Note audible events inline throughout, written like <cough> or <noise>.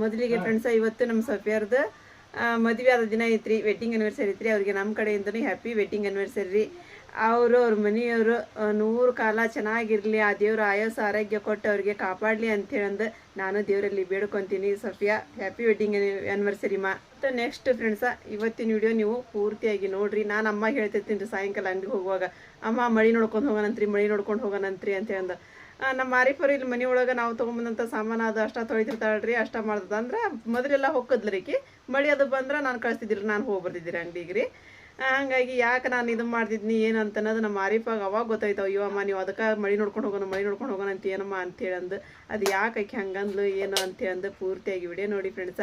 ಮೊದಲಿಗೆ ಫ್ರೆಂಡ್ಸ್ ಇವತ್ತು ನಮ್ಮ ಸಫಿಯರ್ದು ಮದುವೆ ಆದ ದಿನ ಐತ್ರಿ ವೆಡ್ಡಿಂಗ್ ಅನಿವರ್ಸರಿ ಐತ್ರಿ. ಅವ್ರಿಗೆ ನಮ್ಮ ಕಡೆಯಿಂದನೂ ಹ್ಯಾಪಿ ವೆಡ್ಡಿಂಗ್ ಅನಿವರ್ಸರಿ ರೀ ಅವರು ಅವ್ರ ಮನೆಯವರು ನೂರು ಕಾಲ ಚೆನ್ನಾಗಿರಲಿ ಆ ದೇವ್ರ ಆಯಾಸ ಆರೋಗ್ಯ ಕೊಟ್ಟು ಅವ್ರಿಗೆ ಕಾಪಾಡಲಿ ಅಂತೇಳಂದು ನಾನು ದೇವರಲ್ಲಿ ಬೇಡ್ಕೊತೀನಿ ಸಫಿಯಾ. ಹ್ಯಾಪಿ ವೆಡ್ಡಿಂಗ್ ಆನಿವರ್ಸರಿ ಮಾ. ಮತ್ತು ನೆಕ್ಸ್ಟ್ ಫ್ರೆಂಡ್ಸ ಇವತ್ತಿನ ವಿಡಿಯೋ ನೀವು ಪೂರ್ತಿಯಾಗಿ ನೋಡ್ರಿ. ನಾನು ಅಮ್ಮ ಹೇಳ್ತಿರ್ತೀನಿ ರೀ ಸಾಯಂಕಾಲ ಅಂಗಡಿಗೆ ಹೋಗುವಾಗ ಅಮ್ಮ ಮಳಿ ನೋಡ್ಕೊಂಡು ಹೋಗೋಣಂತ್ರಿ ಮಳಿ ನೋಡ್ಕೊಂಡು ಹೋಗೋಣಂತ್ರಿ ಅಂತ ಹೇಳಂದು ನಮ್ಮ ಮಾರಿಫರು ಇಲ್ಲಿ ಮನೆ ಒಳಗೆ ನಾವು ತೊಗೊಂಬಂದಂಥ ಸಾಮಾನು ಅದು ಅಷ್ಟ ತೊಳಿತಿರ್ತಾಳ್ರಿ, ಅಷ್ಟ ಮಾಡ್ತದ. ಅಂದ್ರೆ ಮೊದಲೆಲ್ಲ ಹೊಕ್ಕದ್ಲರಿಕಿ ಮಳಿ ಅದು ಬಂದ್ರೆ ನಾನು ಕಳಿಸ್ತಿದ್ದಿಲ್ಲ, ನಾನು ಹೋಗಿ ಬರ್ತಿದ್ದೀರಿ ಅಂಗಡಿಗೆ ರೀ ಹಂಗಾಗಿ ಯಾಕೆ ನಾನು ಇದು ಮಾಡ್ತಿದ್ನಿ, ಏನು ಅಂತ ನಮ್ಮ ಮಾರಿಪಾಗ ಅವಾಗ ಗೊತ್ತಾಯ್ತವ ಅಮ್ಮ, ನೀವು ಅದಕ್ಕೆ ಮಳಿ ನೋಡ್ಕೊಂಡು ಹೋಗೋಣ, ಮಳಿ ನೋಡ್ಕೊಂಡು ಹೋಗೋಣ ಅಂತ ಏನಮ್ಮ ಅಂತೇಳಿ ಅಂದು ಅದು ಯಾಕೆ ಹಂಗಂದ್ಲು, ಏನು ಅಂತೇಳಿ ಪೂರ್ತಿಯಾಗಿ ವಿಡಿಯೋ ನೋಡಿ ಫ್ರೆಂಡ್ಸ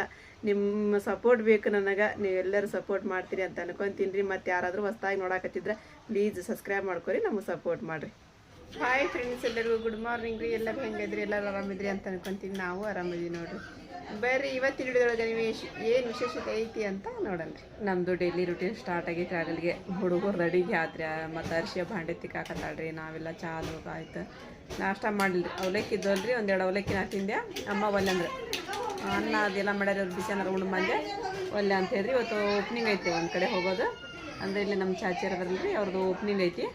ನಿಮ್ಮ ಸಪೋರ್ಟ್ ಬೇಕು ನನಗೆ ನೀವೆಲ್ಲರೂ ಸಪೋರ್ಟ್ ಮಾಡ್ತೀರಿ ಅಂತ ಅನ್ಕೊಂತೀನಿ ರೀ. ಮತ್ತು ಯಾರಾದರೂ ಹೊಸ್ದಾಗಿ ನೋಡಕತ್ತಿದ್ರೆ ಪ್ಲೀಸ್ ಸಬ್ಸ್ಕ್ರೈಬ್ ಮಾಡ್ಕೊರಿ, ನಮಗೆ ಸಪೋರ್ಟ್ ಮಾಡಿರಿ. ಹಾಯ್ ಫ್ರೆಂಡ್ಸ್ ಎಲ್ಲರಿಗೂ ಗುಡ್ ಮಾರ್ನಿಂಗ್ ರೀ. ಎಲ್ಲರೂ ಹೆಂಗಿದ್ರಿ? ಎಲ್ಲರೂ ಆರಾಮಿದ್ರಿ ಅಂತ ಅನ್ಕೊಂತೀವಿ. ನಾವು ಆರಾಮಿದ್ದೀವಿ ನೋಡ್ರಿ. ಬರ್ರಿ, ಇವತ್ತಿನ ಹಿಡಿದೊಳಗೆ ನೀವು ಏನು ವಿಶೇಷತೆ ಐತಿ ಅಂತ ನೋಡೋಣ ನಮ್ಮದು ಡೈಲಿ ರುಟೀನ್ ಸ್ಟಾರ್ಟ್ ಆಗೈತೆ ಆಗಲಿಗೆ ಹುಡುಗರು ರೆಡಿಗೆ ಆತ್ರಿ ಮತ್ತು ಅರ್ಶಿಯ ಭಾಂಡೆ ತಿಕ್ಕಾಕತ್ತಾಳ್ರಿ ನಾವೆಲ್ಲ ಚಾಲು ಆಯ್ತು. ನಾಷ್ಟ ಮಾಡಲ್ರಿ. ಅವಲಕ್ಕಿ ಇದ್ದಲ್ರಿ ಒಂದೆರಡು ಅವಲಕ್ಕಿ ನಾ ತಿಂದೆ. ಅಮ್ಮ ಒಲ್ಲೆ ಅಂದ್ರೆ. ಅನ್ನ ಅದೆಲ್ಲ ಮಾಡ್ಯಾರ ಅವ್ರು ಬಿಸಿ ಅಂದ್ರೆ ಉಂಡು ಮಂದೆ. ಒಲ್ಲೆ ಅಂತ ಹೇಳಿ ಇವತ್ತು ಓಪನಿಂಗ್ ಐತಿ ಒಂದು ಕಡೆ ಹೋಗೋದು. ಅಂದರೆ ಇಲ್ಲಿ ನಮ್ಮ ಚಾಚಿಯರ್ ಬರಲ್ರಿ ಅವ್ರದ್ದು ಓಪನಿಂಗ್ ಐತಿ.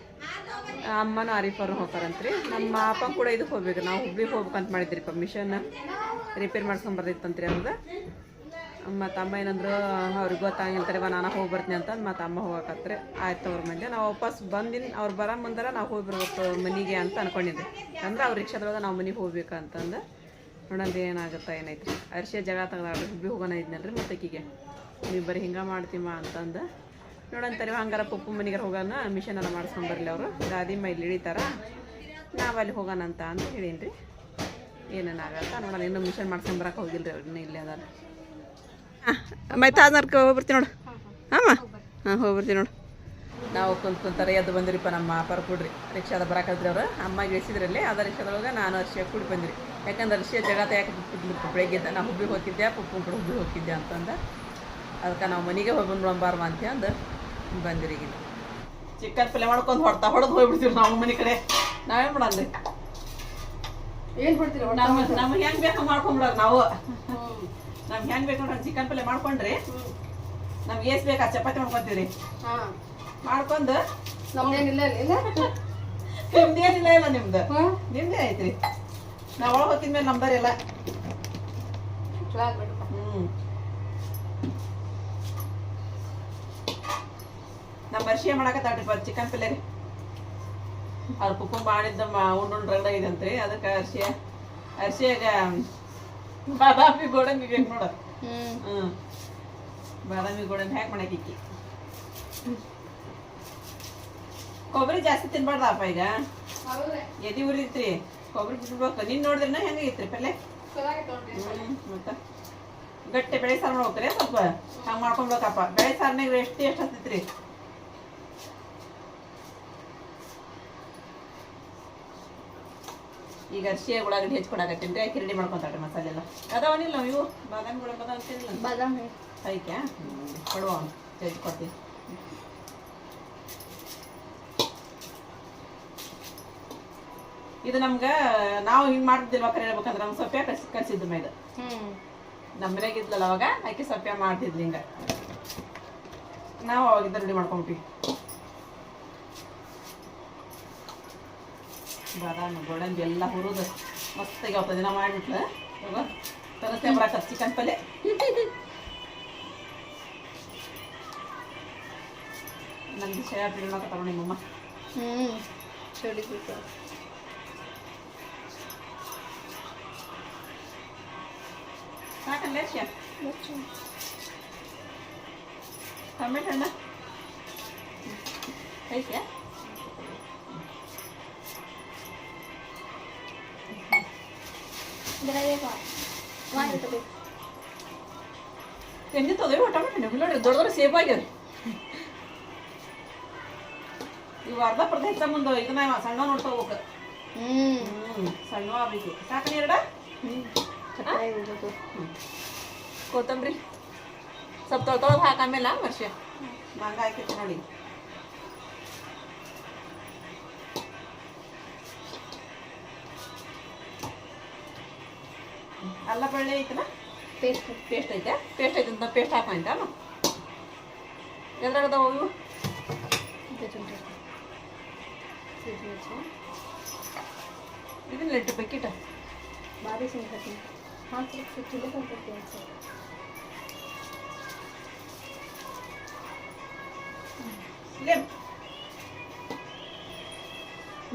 ಅಮ್ಮನೂ ಆರಿಫರು ಹೋಗ್ತಾರಂತ್ರಿ. ನಮ್ಮ ಅಪ್ಪ ಕೂಡ ಇದಕ್ಕೆ ಹೋಗ್ಬೇಕು. ನಾವು ಹುಬ್ಳಿಗೆ ಹೋಗ್ಬೇಕಂತ ಮಾಡಿದ್ರಿಪ್ಪ ಮಿಷನ್ ರಿಪೇರ್ ಮಾಡ್ಸ್ಕೊಂಡು ಬರ್ದಿತ್ತಂತ್ರಿ ಅವ್ರದ್ದು ಮತ್ತು ಅಮ್ಮ ಏನಂದ್ರು, ಅವ್ರಿಗೆ ಗೊತ್ತಾಗಿಲ್ತಾರೆ ಬಾ, ನಾನು ಹೋಗಿ ಬರ್ತೀನಿ ಅಂತ ಮತ್ತು ಅಮ್ಮ ಹೋಗಕತ್ರಿ. ಆಯ್ತು ಅವ್ರ ಮಂದಿ ನಾವು ವಾಪಸ್ ಬಂದಿನ, ಅವ್ರು ಬರೋ ಮುಂದಾರ ನಾವು ಹೋಗಿ ಬರ್ಬೇಕು ಮನೆಗೆ ಅಂತ ಅನ್ಕೊಂಡಿದ್ದೆ ಅಂದ್ರೆ ಅವ್ರ ರಿಕ್ಷಾದೊಳಗೆ ನಾವು ಮನೆಗೆ ಹೋಗ್ಬೇಕು ನೋಡಂದು ಏನಾಗುತ್ತೆ ಏನೈತೆ ಏನೈತ್ರಿ ಅರ್ಶಿಯ ಜಗ ತೆಗ್ದಾಡ್ರಿ ಹುಬ್ಬಿ ಹೋಗೋಣ ಇದ್ನಲ್ರಿ ಮತ್ತೆ ಆಕಿಗೆ. ನೀವು ಬರೀ ಹಿಂಗೆ ಮಾಡ್ತೀಮ ಅಂತಂದು ನೋಡಂತಾರೆ ಹಂಗಾರ ಪಪ್ಪು ಮನೆಗೆ ಹೋಗೋಣ ಮಿಷನ್ ಎಲ್ಲ ಮಾಡ್ಸ್ಕೊಂಡ್ ಬರಲಿ ಅವರು. ದಾದಿ ಇಲ್ಲಿ ಇಳಿತಾರ. ನಾವು ಅಲ್ಲಿ ಹೋಗೋಣ ಅಂತ ಅಂತ ಹೇಳೀನಿ ರೀ ಏನೇನಾಗತ್ತ ನೋಡೋಣ ಇನ್ನೂ ಮಿಷನ್ ಮಾಡ್ಸ್ಕೊಂಡು ಬರಕ್ಕೆ ಹೋಗಿಲ್ಲ ರೀ ಅವ್ರನ್ನ ಇಲ್ಲೇ ಅದಾರ. ಹಾಂ ಮೈತಾ ಅದಕ್ಕೆ ಹೋಗ್ಬರ್ತೀನಿ ನೋಡು. ಹಾಂ ಹಾಂ ಹೋಗ್ಬರ್ತೀನಿ ನೋಡು. ನಾವು ಕುಂತ್ ಕುಂತಾರೆ ಎದ್ದು ಬಂದಿರಿಪ್ಪ ನಮ್ಮ ಅಪ್ಪಾರ ಕೂಡ್ರಿ. ರಿಕ್ಷಾದ ಬರಾಕದ್ರಿ ಅವರು. ಅಮ್ಮಗೆ ಇಳಿಸಿದ್ರಲ್ಲಿ ಅದ ರಿಕ್ಷಾದೊಳಗೆ ನಾನು ಅರ್ಷಿಯ ಕೂಡಿ ಬಂದಿರಿ. ಯಾಕಂದ್ರೆ ಅರ್ಷಿಯ ಜಗತ್ತ ಯಾಕೆ ಬೆಳಗ್ಗೆ ನಾ ಹುಬ್ಬಿಗೆ ಹೋಗಿದ್ದೆ ಪಪ್ಪು ಕೂಡ ಹುಬ್ಬಿಗೆ ಹೋಗ್ತಿದ್ದೆ ಅಂತಂದು. ಅದಕ್ಕೆ ನಾವು ಮನೆಗೆ ಹೋಗಿ ಬಂದ್ಬಿಡಂಬಾರ್ಮ ಅಂತ ಅಂದು ಬಂದಿರಿ ಈಗ ಚಿಕನ್ ಪಲ್ಯ ಮಾಡ್ಕೊಂಡು ಹೊಡ್ತಾ ಹೊಡೆದು ಹೋಗ್ಬಿಡ್ತೀವಿ ನಮ್ಮ ಮನೆ ಕಡೆ. ನಾವೇನು ಮಾಡಂದ್ರಿ ಏನ್ ಬಿಡ್ತೀರಿ ನಮ್ಮ ನಮ್ಗೆ ಹೆಂಗ್ ಬೇಕು ಮಾಡ್ಕೊಂಬಿಡೋರು ನಾವು. ನಮ್ಗೆ ಹೆಂಗ್ ಬೇಕು ಚಿಕನ್ ಪಲ್ಯ ಮಾಡ್ಕೊಂಡ್ರಿ. ನಮ್ಗೆ ಏಸ್ ಬೇಕಾ? ಚಪಾತಿ ಮಾಡ್ಕೊಂತೀವ್ರಿ. ಹಾ. ಮಾಡ್ಕೊಂಡು ನಮ್ದೇನಿಲ್ಲ ಇಲ್ಲ? ನಿಮ್ದೇನಿಲ್ಲ ಇಲ್ಲ ನಿಮ್ದು? ಹಾ. ನಿಮ್ದೇ ಐತ್ರಿ ನಾವು ಒಳಗೆ ಹೋಗಿದ್ಮೇಲೆ ನಮ್ದಾರ ಎಲ್ಲ ಚಲೋ ಆಗ್ಬಿಡಪ್ಪ ಹ್ಮ್ ನಮ್ಮ ಅರ್ಶಿಯ ಮಾಡಕತ್ತಾಳ್ರಿ ಚಿಕನ್ ಪಿಲ್ಲೆ ರೀ. ಅವ್ರ ಪುಪ್ಪು ಮಾಡಿದ್ದ ಉಂಡು ರಗಡ ಅಂತ್ರಿ ಅದಕ್ಕೆ ಅರ್ಶಿಯ ಅರ್ಶಿಯಾಗ ಬಾದಾಮಿ ಗೋಡಂಬಿ ಬೇಕು ನೋಡ? ಹ್ಮ್. ಹ್ಮ್. ಬಾದಾಮಿ ಗೋಡಂಬಿ ಹ್ಯಾಕ್ ಮಾಡಕ್ಕಿಕ್ಕಿ ಕೊಬ್ಬರಿ ಜಾಸ್ತಿ ತಿನ್ಬಾರ್ದಪ್ಪ ಈಗ? ಎದಿ ಉರಿತ್ರಿ ಕೊಬ್ಬರಿ ಬಿಡ್ಬೇಕು ನೀನ್ ನೋಡಿದ್ರಿನ ಹೆಂಗೈತ್ರಿ ನೋಡ್ರಿ ಮತ್ತ? ಗಟ್ಟಿ ಬೆಳೆ ಸಾರು ಮಾಡ್ಬೇಕ್ರಿ ಸ್ವಲ್ಪ. ಹಂಗೆ ಮಾಡ್ಕೊಂಡ್ಬೇಕಪ್ಪ. ಬೆಳೆ ಸಾರ್ನಾಗ ಎಷ್ಟು ಎಷ್ಟು ಹತ್ತೈತ್ರಿ? ಈಗ ಅರ್ಶಿ ಉಳ್ಳಾಗಡ್ಡಿ ಹೆಚ್ಕೊಂಡಾಗತ್ತೆ ಅಂತ ಯಾಕೆ ರೆಡಿ ಮಾಡ್ಕೊಂತಾಳ್ರಿ ಮಸಾಲೆ ಎಲ್ಲ. ಅದಾವನಿಲ್ಲ ಇವು? ಬಾದಾಮಿ ಗುಳ ಅಂತಿಲ್ಲ ಬಾದಾಮಿ. ಐಕ್ಯಾ ಕೊಡುವ ಹೆಚ್ಕೊಡ್ತೀವಿ ಇದು ನಮ್ಗ ನಾವು ಹಿಂಗೆ ಮಾಡ್ತಿದ್ದಿಲ್ವ ಕರೆ ಹೇಳ್ಬೇಕಂದ್ರೆ ನಮ್ಗೆ ಸೊಪ್ಪೆ ಕಸಿ ಕರ್ಸಿದ್ದು ಇದು. ಹ್ಮ್. ನಮ್ಮ ಮನೆಗೆ ಇದ್ಲಲ್ಲ ಅವಾಗ ಆಕೆ ಸೊಪ್ಪೆ ಮಾಡ್ತಿದ್ಲಿ ಹಿಂಗ. ನಾವು ಅವಾಗಿದ್ದ ರೆಡಿ ಮಾಡ್ಕೊಂಬಿಟ್ವಿ. ಬಾದಾಮಿ ಗೋಡಂಬಿ ಎಲ್ಲ ಹುರಿದು ಮಸ್ತಾಗಿ ಅವತ್ತು ದಿನ ಮಾಡಿಬಿಟ್ಲ ಇವಾಗ ತರತೆ ಬರಾಕ ಚಿಕನ್ ಪಲ್ಯ ನಮ್ಗೆ ಶೇರ್ ಬಿಡಿ ಮಾಡಕತ್ತಾರ ನಿಮ್ಮಮ್ಮ ಹ್ಮ್ ಚಳಿ ಬಿಟ್ಟು ಸಾಕಲ್ಲ ಶೇರ್ ಟೊಮೆಟೊ ಹಣ್ಣ ಐತೆ ತೊದವಿ ಟೊಮೆಟೊ ಹಣ್ಣು ನೋಡಿ ದೊಡ್ಡ ದೊಡ್ಡ ಸೇಫ್ ಆಗ್ಯದ ಇವು ಅರ್ಧ ಪರ್ಧ ಹೆಚ್ಚ ಮುಂದೆ ಇದನ್ನ ಸಣ್ಣ ನೋಡ್ತಾ ಹ್ಮ್. ಹ್ಮ್ ಸಣ್ಣ ಆಗ್ಬೇಕು. ಸಾಕ ನೀರಡ ಕೊತ್ತಂಬರಿ? ಸ್ವಲ್ಪ ತೊಳ್ ಹಾಕಾಮೇಲೆ ವರ್ಷ ಮಂಗ ಹಾಕಿತ್ತು ನೋಡಿ. ಅಲ್ಲ ಬೆಳ್ಳೆ ಐತಲ್ಲ? ಪೇಸ್ಟ್ ಪೇಸ್ಟ್ ಐತೆ? ಪೇಸ್ಟ್ ಐತೆ ಅಂತ ಪೇಸ್ಟ್ ಹಾಕೋ ಅಂತ ಅಲ್ಲ ಎದ್ರಾಗದವು ಇದನ್ನ ಎಂಟು ಬಕೆಟ್ ಬಾರಿ ಸಿಂಗ್ ಹಾಕಿ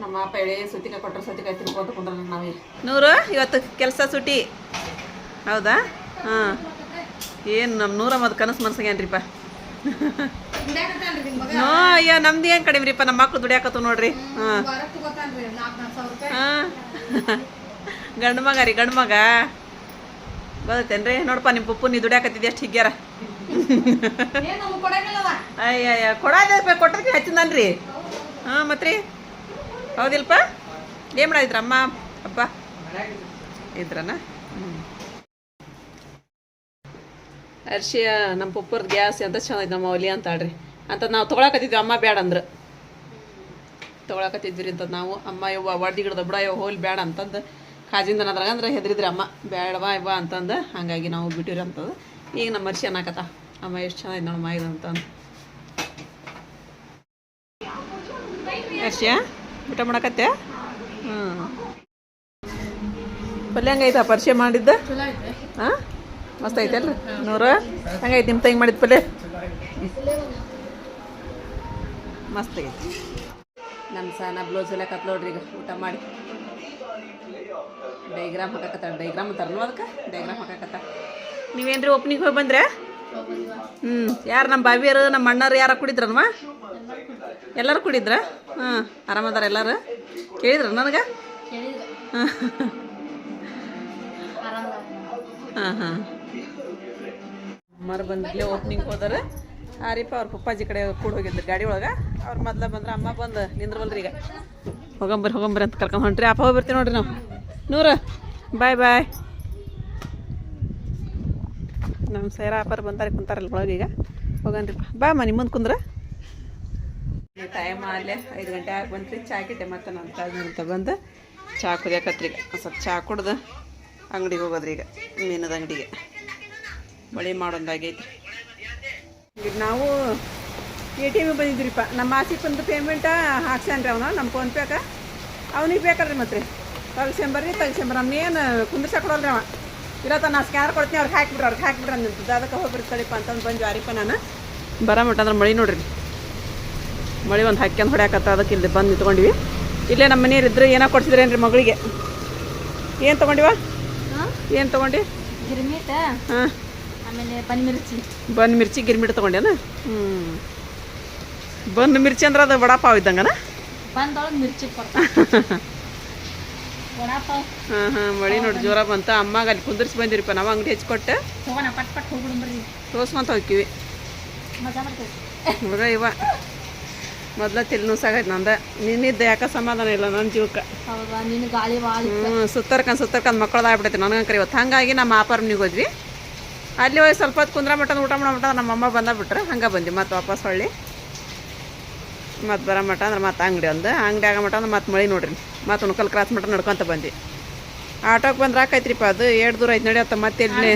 ನಮ್ಮ ಅಪ್ಪ ಹೇಳಿ ಸುತ್ತಿಗೆ ಕೊಟ್ಟರೆ ಸುತ್ತಿಗೆ ತಿನ್ಕೊಂತ ಕುಂದ್ರ ನಾವೇ. ನೂರು ಇವತ್ತು ಕೆಲಸ ಸುಟಿ. ಹೌದಾ? ಹಾಂ. ಏನು ನಮ್ಮ ನೂರ ಮತ್ತು ಕನಸು ಮನ್ಸಾಗೇನ್ರಿಪ್ಪ ನೋ, ಅಯ್ಯ, ನಮ್ದು ಏನು ಕಡಿಮೆ ರೀಪ್ಪ ನಮ್ಮ ಮಕ್ಳು ದುಡಿಯಾಕತ್ತು ನೋಡ್ರಿ. ಹಾಂ. ಹಾಂ. ಗಂಡು ಮಗ ರೀ, ಗಂಡು ಮಗ. ಬದತ್ತೇನ್ರಿ ನೋಡಪ್ಪ ನಿಮ್ಮ ಪಪ್ಪು ನೀ ದುಡಿಯಾಕತ್ತಿದ್ದೆ ಎಷ್ಟು ಹಿಗ್ಗ್ಯಾರ ಅಯ್ಯ ಅಯ್ಯ ಕೊಡೋದೇ ಕೊಟ್ಟರೆ ಹಚ್ಚಿದನ್ರಿ. ಹಾಂ ಮತ್ತೆ ರೀ ಹೌದಿಲ್ಪ? ಏನು ಮಾಡಿದ್ರ ಅಮ್ಮ ಅಪ್ಪ? ಇದ್ರನ? ಅರ್ಶಿಯ ನಮ್ಮ ಪಪ್ಪರ್ದು ಗ್ಯಾಸ್ ಎಂತ ಐತೆ ನಮ್ಮ ಒಲಿ ಅಂತಾಳ್ರಿ ಅಂತ ನಾವು ತೊಗೊಳಕತ್ತಿದ್ವಿ ಅಮ್ಮ ಬೇಡ ಅಂದ್ರೆ. ತೊಗೊಳಕತ್ತಿದ್ವಿ ಅಂತ ನಾವು ಅಮ್ಮ ಯವ್ವ ಒಡ್ಡಿ ಗಿಡದ ಬಿಡ ಯವ್ವ ಹೋಲ್ ಬೇಡ ಅಂತಂದು ಕಾಜಿಂದ ಅದ್ರಾಗ ಅಂದ್ರೆ ಹೆದ್ರಿದ್ರಿ ಅಮ್ಮ ಬೇಡವಾ ಇವ ಅಂತಂದು ಹಾಗಾಗಿ ನಾವು ಬಿಟ್ಟಿರಿ ಅಂತದ್ದು ಈಗ ನಮ್ಮ ಅರ್ಶಿ ಅನ್ನಕತ್ತ. ಅಮ್ಮ ಎಷ್ಟು ಚೆನ್ನಾಗಿ ನೋಡಮ್ಮ ಇದು ಅಂತಂದು. ಅರ್ಶಿಯ ಊಟ ಮಾಡಕತ್ತೆ? ಹ್ಞೂ ಪಲ್ಯ ಹಂಗೈತಾ ಪರಿಚಯ ಮಾಡಿದ್ದ? ಹಾಂ ಮಸ್ತ್ ಐತೆ ಅಲ್ರಿ? ನೂರು? ಹಂಗೈತೆ ನಿಮ್ಮ ತಂಗಿ ಮಾಡಿದ ಪಲ್ಯ? ಮಸ್ತ್ ಆಗೈತಿ ನಮ್ಮ ಸಣ್ಣ ಬ್ಲೌಸ್ ಎಲ್ಲ ಕತ್ ನೋಡ್ರಿ ಈಗ ಊಟ ಮಾಡಿ. ಡೈಗ್ರಾಮ್ ಹಾಕಕತ್ತ ಡೈಗ್ರಾಮ್ ಅಂತಾರನು ಅದಕ್ಕೆ? ಡೈಗ್ರಾಮ್ ಹಾಕಕತ್ತ ನೀವೇನ್ರಿ ಓಪನಿಂಗ್ ಹೋಗಿ ಬಂದ್ರೆ? ಹ್ಞೂ ಯಾರು ನಮ್ಮ ಬಾವಿಯರು ನಮ್ಮ ಅಣ್ಣರು ಯಾರು ಕುಡಿದ್ರನ್ವ ಎಲ್ಲರೂ ಕುಡಿದ್ರ? ಹಾಂ ಆರಾಮದಾರ ಎಲ್ಲರೂ? ಕೇಳಿದ್ರ ನನಗೆ? ಕೇಳಿದ್ರು <laughs> ಹಾಂ ಹಾಂ ಹಾಂ. ಅಮ್ಮರು ಬಂದಿಲ್ಲ ಓಪನಿಂಗ್ ಹೋದಾರ. ಆರಿಪ್ಪ ಅವ್ರ ಪಪ್ಪಾಜಿ ಕಡೆ ಕೂಡ ಹೋಗಿದ್ರು ಗಾಡಿ ಒಳಗೆ. ಅವ್ರು ಮೊದ್ಲ ಬಂದ್ರೆ ಅಮ್ಮ ಬಂದು ನಿಂದ್ರವಲ್ರಿ ಈಗ. ಹೋಗಂಬರ್ ಹೋಗಂಬರ್ ಅಂತ ಕರ್ಕೊಂಡು ಹೊಂಟ್ರಿ. ಅಪ್ಪ ಹೋಗಿ ಬರ್ತೀವಿ ನೋಡ್ರಿ ನಾವು. ನೂರ. ಬಾಯ್ ಬಾಯ್. ನಮ್ಮ ಸೈರ ಅಪ್ಪರು ಬಂದಾರೆ ಕುಂತಾರಲ್ಲ ಒಳಗೆ ಈಗ. ಹೋಗನ್ರಿಪ್ಪ ಬಾ ಮನೆ ಮುಂದೆ ಕುಂದ್ರ. ಟೈಮ್ ಆಗಲೇ ಐದು ಗಂಟೆ ಆಗಿ ಬಂತ್ರಿ. ಚಾ ಕಿಟ್ಟೆ ಮತ್ತೆ ನಾನು ಕಾಜ್ ಬಂದು ಚಾ ಕುದಿಯಕತ್ರಿ ಈಗ. ಸ್ವಲ್ಪ ಚಾ ಕುಡ್ದು ಅಂಗಡಿಗೆ ಹೋಗೋದ್ರಿ ಈಗ, ಮೀನದ ಅಂಗಡಿಗೆ. ಬಳಿ ಮಾಡೋದಾಗೈತಿ. ಈಗ ನಾವು ಎ ಟಿ ಎಂ ಬಂದಿದ್ರಿಪ್ಪ. ನಮ್ಮ ಆಸಿಫಂದು ಪೇಮೆಂಟ ಹಾಕ್ಸ್ಯಾನ್ರಿ ಅವನು ನಮ್ಮ ಫೋನ್ಪೇಗ ಅವನಿಗೆ ಬೇಕಲ್ರಿ ಮತ್ತೆ ರೀ ತಗ್ಸಂಬರ್ ಕುಂದ್ರಸಕ್ಕೆ ರೀ ಅವ. ಇರತ್ತ ನಾ ಸ್ಕ್ಯಾನರ್ ಕೊಡ್ತೀನಿ ಅವ್ರಿಗೆ ಹಾಕ್ಬಿಡ್ರಿ ಅವ್ರಿಗೆ ಹಾಕ್ಬಿಡ್ರಿ ಅಂದಿದ್ದು ಅದಕ್ಕೆ ಹೋಗ್ಬಿಡಿ ತಡಿಪ್ಪ ಅಂತಂದು ಬಂದು ಯಾರಿಪ್ಪ ನಾನು. ಬರೋ ಮಟ್ಟ ಅಂದ್ರೆ ಮಳಿ ನೋಡ್ರಿ. ಮಳೆ ಒಂದು ಹಾಕ್ಯಂದು ಹೊಡ್ಯಾಕತ್ತ ಅದಕ್ಕೆ ಇಲ್ಲಿ ಬಂದು ನಿಂತ್ಕೊಂಡಿವಿ. ಇಲ್ಲೇ ನಮ್ಮ ಇದ್ರೆ ಏನೋ ಕೊಡ್ಸಿದ್ರೇನ್ರಿ ಮಗಳಿಗೆ? ಏನು ತೊಗೊಂಡಿವ? ಏನು ತೊಗೊಂಡಿ? ಗಿರ್ಮಿಟ. ಹಾಂ. ಆಮೇಲೆ ಪನ್ಮಿರ್ಚಿ ಬನ್ ಮಿರ್ಚಿ ಗಿರ್ಮಿಟ್ ತೊಗೊಂಡೇನ ಹ್ಞೂ ಬನ್ ಮಿರ್ಚಿ ಅಂದ್ರೆ ಅದು ವಡಾಪಾವ್ ಇದ್ದಂಗನ? ಬಂದೊಳಗೆ ಮಿರ್ಚಿ <laughs> ವಡಾಪಾವ್. ಹಾಂ ಹಾಂ ಮಳಿ ನೋಡಿ ಜೋರ ಬಂತ. ಅಮ್ಮಾಗ ಅಲ್ಲಿ ಕುಂದರ್ಸಿ ಬಂದಿರಿಪ್ಪ ನಾವು ಅಂಗಡಿ ಹಚ್ಕೊಟ್ಟು ಹೋಗೋಣ ಪಟ್ ಪಟ್ ಹೋಗ್ಬಿಡ್ರಿ ತೋರ್ಸ್ಕೊಂತ ಹೋಗ್ತೀವಿ ಮಜಾ ಇವ. ಮೊದ್ಲ ತಿಲ್ ನೋಸಾಗೈತೆ ನಂದ. ನಿನ್ನಿದ್ದ ಯಾಕ ಸಮಾಧಾನ ಇಲ್ಲ ನನ್ನ ಜೀವಕ್ಕೆ ಹೌದಾ? ನಿನ್ನ ಗಾಳಿ ವಾಳಿ ಹ್ಞೂ ಸುತ್ತರ್ಕಂಡ್ ಸುತ್ತರ್ಕಂಡ್ ನನಗಂಕರ ಇವತ್ತು ಹಾಗಾಗಿ ನಮ್ಮ ಆಪರ್ಮ್ನಿಗೆ ಹೋದ್ವಿ. ಅಲ್ಲಿ ಹೋಗಿ ಸ್ವಲ್ಪ ಹೊತ್ತು ಕುಂದ್ರ ಮಟನ್ ಊಟ ಮಾಡೋ ಮಟ ನಮ್ಮ ಅಮ್ಮ ಬಂದ ಬಿಟ್ರೆ. ಹಂಗೆ ಬಂದ್ವಿ. ಮತ್ತೆ ವಾಪಸ್ ಹೊಳ್ಳಿ. ಮತ್ತು ಬರೋ ಮಟ ಅಂದ್ರೆ ಮತ್ತೆ ಅಂಗಡಿ ಒಂದು. ಅಂಗಡಿ ಆಗೋ ಮಟ ಅಂದ್ರೆ ಮತ್ತೆ ಮಳೆ ನೋಡ್ರಿ. ಮತ್ತೆ ಉಣ್ಕಲ್ ಕ್ರಾಸ್ ಮಟ ನಡ್ಕೊತ ಬಂದ್ವಿ. ಆಟೋಗೆ ಬಂದ್ರೆ ಹಾಕೈತ್ರಿಪ್ಪ ಅದು. ಎರಡು ದೂರ ಐತೆ ನಡೆಯತ್ತ ಮತ್ತೆ ಇಲ್ಲಿ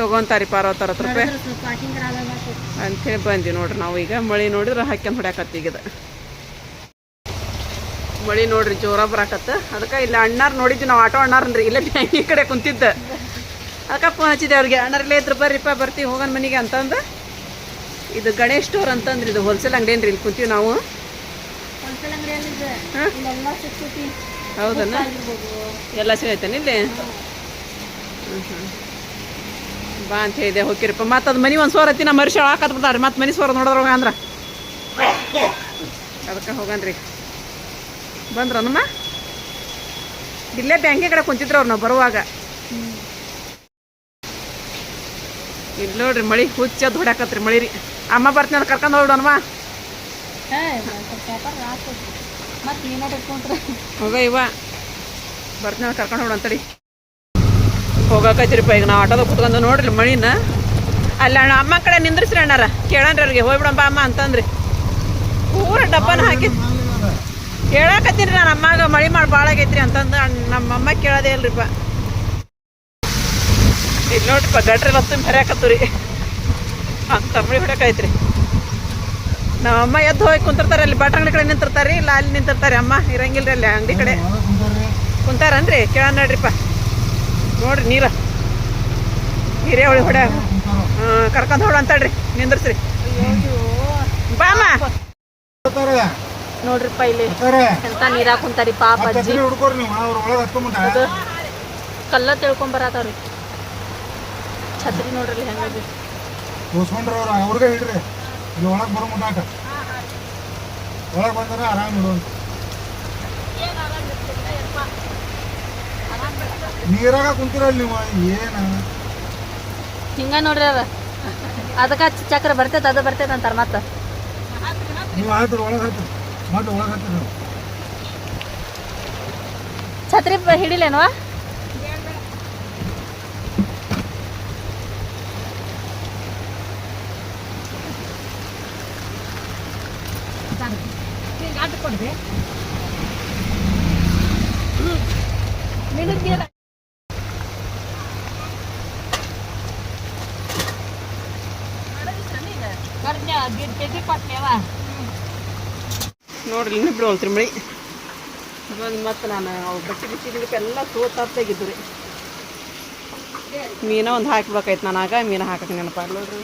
ತೊಗೊಂತಾರಿಪ್ಪ ಅರವತ್ತು ಅರವತ್ತು ರೂಪಾಯಿ. ಅಂಥೇಳಿ ಬಂದ್ವಿ ನೋಡ್ರಿ ನಾವು ಈಗ. ಮಳೆ ನೋಡಿದ್ರೆ ಹಾಕ್ಯಂದು ಹೊಡ್ಯಾಕತ್ತೀಗದ. ಮಳಿ ನೋಡ್ರಿ ಜೋರ ಬರಾಕತ್ತ. ಅದಕ್ಕೆ ಇಲ್ಲ ಅಣ್ಣಾರು ನೋಡಿದ್ವಿ. ನಾವು ಆಟೋ ಅಣ್ಣಾರನ್ರಿ ಇಲ್ಲೇ <laughs> ಈ ಕಡೆ ಕುಂತಿದ್ದ. ಅದಕ್ಕೆ ಫೋನ್ ಹಚ್ಚಿದೆ ಅವ್ರಿಗೆ ಅಣ್ಣರಲ್ಲೇ ಇದ್ರ ಬರ್ರಿಪ್ಪ ಬರ್ತೀವಿ ಹೋಗೋಣ ಮನೆಗೆ ಅಂತಂದು. ಇದು ಗಣೇಶ್ ಸ್ಟೋರ್ ಅಂತಂದ್ರೆ ಇದು ಹೋಲ್ಸೇಲ್ ಅಂಗಡಿ ಏನ್ರಿ ಇಲ್ಲಿ ಕುಂತೀವಿ ನಾವು. ಹೌದನ್ನ ಎಲ್ಲ ಸಿಗೈತೇನೆ ಇಲ್ಲಿ? ಹ್ಞೂ ಹ್ಞೂ ಬಾ ಅಂತ ಹೇಳಿದೆ ಹೋಗಿರಪ್ಪ ಮತ್ತೆ ಅದು ಮನೆ ಒಂದು ಸೋರ ಐತಿ ನಮ್ಮ ಮನುಷ್ಯ ಹಾಕತ್ ಬಿಡ್ತಾರ್ರಿ ಮತ್ತೆ ಮನೆ ಸೋರ ನೋಡಿದ್ರೋಗ ಅಂದ್ರೆ. ಅದಕ್ಕೆ ಹೋಗನ್ರಿ. ಬಂದ್ರನಮ್ಮ? ಇಲ್ಲೇ ಬ್ಯಾಂಕಿನ ಕಡೆ ಕುಂತಿದ್ರು ಅವ್ರು ನಾವು ಬರುವಾಗ. ಇಲ್ಲಿ ನೋಡ್ರಿ ಮಳಿ ಹುಚ್ಚದ್ ಹೊಡ್ಯಾಕತ್ರಿ ಮಳಿ ರೀ. ಅಮ್ಮ ಬರ್ತೀನಿ ಅದು ಕರ್ಕೊಂಡು ಹೋಗ್ಬಿಡೋಣಮ್ಮ ಹೇ ಸ್ವಲ್ಪ ವ್ಯಾಪಾರ ಆಗ್ತೈತಿ ಮತ್ತೆ ಏನಾರು ಇಟ್ಕೊಂಡ್ರೆ ಹೋಗ ಇವ. ಬರ್ತೀನಿ ಕರ್ಕೊಂಡು ಹೋಗೋಣ ಅಂತಡಿ ಹೋಗಕೈತಿರಿಪ್ಪ ಈಗ ನಾವು ಆಟೋದಾಗ ಕುತ್ಕೊಂಡು ನೋಡ್ರಿ ಮಳಿನ. ಅಲ್ಲ ಅಣ್ಣ ಅಮ್ಮ ಕಡೆ ನಿಂದ್ರಿಸ್ರಿ ಅಣ್ಣಾರ. ಕೇಳಣ್ರಿ ಅವ್ರಿಗೆ ಹೋಗ್ಬಿಡಂಬ ಅಮ್ಮ ಅಂತಂದ್ರಿ. ಪೂರ ಡಬ್ಬನ ಹಾಕಿ. ಕೇಳಾಕತ್ತೀನಿ ನಾನು ಅಮ್ಮಾಗ ಮಳಿ ಮಾಡಿ ಭಾಳ ಆಗೈತ್ರಿ ಅಂತಂದು ನಮ್ಮ ಅಮ್ಮ ಕೇಳೋದೇ ಇಲ್ರಿಪ್ಪ. ಇಲ್ಲಿ ನೋಡ್ರಿಪ್ಪ ಗಟ್ರಿ ರಸ್ತೆ ತುಂಬ ಹರಿಯಾಕತ್ತು ರೀ ಅಂತ ತಮ್ಮಳಿ ರೀ ನಮ್ಮ ಅಮ್ಮ ಎದ್ದು ಹೋಗಿ ಕುಂತಿರ್ತಾರೆ ಅಲ್ಲಿ ಬಾಟ ಅಂಗಡಿ ಕಡೆ ನಿಂತಿರ್ತಾರೆ ಇಲ್ಲ ಅಲ್ಲಿ ನಿಂತಿರ್ತಾರೆ ಅಮ್ಮ ಇರಂಗಿಲ್ರಿ ಅಲ್ಲಿ ಅಂಗಡಿ ಕಡೆ. ಕುಂತಾರನ್ರಿ ಕೇಳ ನೋಡ್ರಿಪ್ಪ. ನೋಡ್ರಿ ನೀರ. ಹಿರಿಯ ಹೊಳಿ ಹೊಡ್ಯ. ಕರ್ಕೊಂಡು ಹೊಡ ಅಂತಾಳ್ರಿ ಬಾ ಬಾಮ ನೋಡ್ರಿಪ್ಪ ಇಲ್ಲಿ ಎಂತ ನೀರ ಕುಂತಾರಿ ಪಾಪ ಅಜ್ಜಿ ಕಲ್ಲ ತಿಳ್ಕೊಂಬರತಾವ್ರಿ ಛತ್ರಿ ನೋಡ್ರಿ ಹೆಂಗಿದೆ ತೋರ್ಸ್ಕೊಂಡ್ರ ಅವ್ರ ಅವ್ರಿಗೆ ಹಿಡ್ರಿ ಇಲ್ಲಿ ಒಳಗೆ ಬರೋ ಮುಟಾಕ ಒಳಗೆ ಬಂದ್ರೆ ಆರಾಮ್ ಇಡುವಂತ ನೀರಾಗ ಕುಂತಿರಲ್ಲ ನೀವು ಏನ? ಹಿಂಗ ನೋಡ್ರಿ ಅದ ಅದಕ್ಕೆ ಚಕ್ರ ಬರ್ತೈತೆ ಅದು ಬರ್ತೈತೆ ಅಂತಾರ ಮತ್ತೆ. ನೀವು ಆಯ್ತು ಒಳಗೆ ಹತ್ತಿ ಮತ್ತೆ ಒಳಗೆ ಛತ್ರಿ ಬ- ಹಿಡಿಲೇನ್ವಾ ನೋಡ್ರಿ ಇನ್ನೂ ಬಿಡೋಲ್ತ್ರಿ ಮಳಿ. ಬಂದು ಮತ್ತೆ ನಾನು ಅವು ಬಟ್ಟೆ ಬಿಚ್ಚಿ ಗಿಡಕ್ಕೆ ಎಲ್ಲ ತೋತಾರ್ತಾಗಿದ್ದು ರೀ. ಮೀನ ಒಂದು ಹಾಕ್ಬೇಕಾಯ್ತು ನಾನು ಆಗ ಮೀನ ಹಾಕಕ್ಕೆ ನೆನಪ ನೋಡ್ರಿ.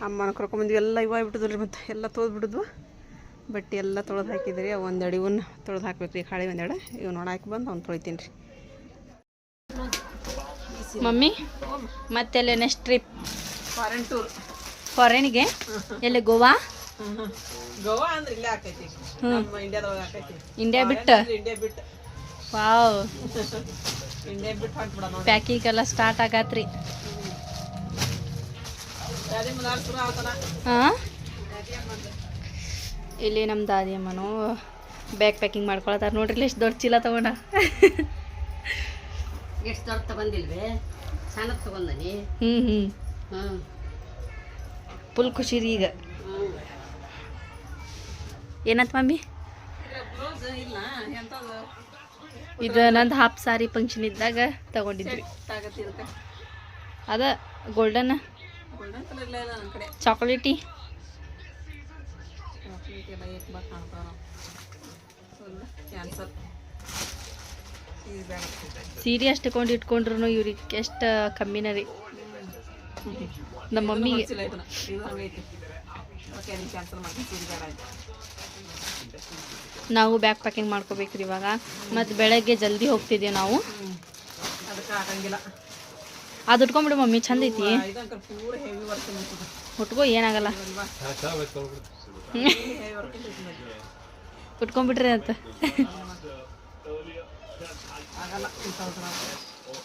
ಅಮ್ಮನ ಕರ್ಕೊಂಬಂದ್ವಿ ಎಲ್ಲ ಇವ ರೀ ಮತ್ತೆ ಎಲ್ಲ ತೋದ್ಬಿಟ್ಟಿದ್ವು ಬಟ್ಟೆ ಎಲ್ಲ ತೊಳೆದು ಹಾಕಿದ್ರಿ ಅವು ಒಂದು ಅಡಿವನ್ನ ತೊಳೆದು ಹಾಕ್ಬೇಕು ರೀ ಖಾಳಿ ಒಂದೆಡೆ ಇವ್ ನೋಡಾಕಿ ಬಂದು ಅವ್ನು ತೊಳಿತೀನಿ ರೀ ಮಮ್ಮಿ ಮತ್ತೆಲ್ಲ ನೆಕ್ಸ್ಟ್ ಟ್ರಿಪ್ ಫಾರಿನ್ ಟೂರ್ ಫಾರಿನ್ಗೆ ಎಲ್ಲಿ ಗೋವಾ? ಗೋವಾ ಅಂದ್ರೆ ಇಲ್ಲೇ ಆಕೈತಿ. ನಮ್ಮ ಇಂಡಿಯಾದೊಳಗೆ ಆಕೈತಿ. ಇಂಡಿಯಾ ಬಿಟ್ಟು? ಇಂಡಿಯಾ ಬಿಟ್ಟು. ವಾವ್. <laughs> ಇಂಡಿಯಾ ಬಿಟ್ಟು ಹಾಕ್ಬಿಡೋಣ. ಪ್ಯಾಕಿಂಗ್ ಎಲ್ಲ ಸ್ಟಾರ್ಟ್ ಆಗತ್ರಿ. ಹಾಂ? ಇಲ್ಲಿ ನಮ್ಮ ದಾದಿ ಅಮ್ಮನು ಬ್ಯಾಗ್ ಪ್ಯಾಕಿಂಗ್ ಮಾಡ್ಕೊಳತ್ತಾರ. ನೋಡ್ರಿ ಎಷ್ಟು ದೊಡ್ಡ ಚೀಲ ತಗೊಂಡ. ಎಷ್ಟು ದೊಡ್ಡ ತಗೊಂಡಿಲ್ವೇ? ಸಣ್ಣ ತಗೊಂಡಿ ಹ್ಞೂ ಹ್ಞೂ ಹ್ಞೂ ಫುಲ್ ಖುಷಿ ರೀ ಈಗ. ಏನಂತ ಮಮ್ಮಿ? ಇದು ನಂದು ಹಾಫ್ ಸಾರಿ ಫಂಕ್ಷನ್ ಇದ್ದಾಗ ತಗೊಂಡಿದ್ವಿ. ಅದ ಗೋಲ್ಡನ್ ಚಾಕ್ಲೇಟಿ. ಸೀರೆ ಅಷ್ಟು ಕೊಂಡು ಇಟ್ಕೊಂಡ್ರು ಇವ್ರಿಗೆ ಎಷ್ಟು ಕಮ್ಮಿನ ರೀ. ನಮ್ಮ ಮಮ್ಮಿಗೆ ನಾವು ಬ್ಯಾಗ್ ಪ್ಯಾಕಿಂಗ್ ಮಾಡ್ಕೋಬೇಕ್ರಿ ಇವಾಗ. ಮತ್ತು ಬೆಳಗ್ಗೆ ಜಲ್ದಿ ಹೋಗ್ತಿದ್ದೀವಿ ನಾವು. ಅದು ಉಟ್ಕೊಂಬಿಡು ಮಮ್ಮಿ ಚಂದ ಐತಿ. ಉಟ್ಕೋ ಏನಾಗಲ್ಲ. ಹೆವಿ ವರ್ಕ್ ಉಟ್ಕೊಂಬಿಟ್ರಿ ಅಂತ.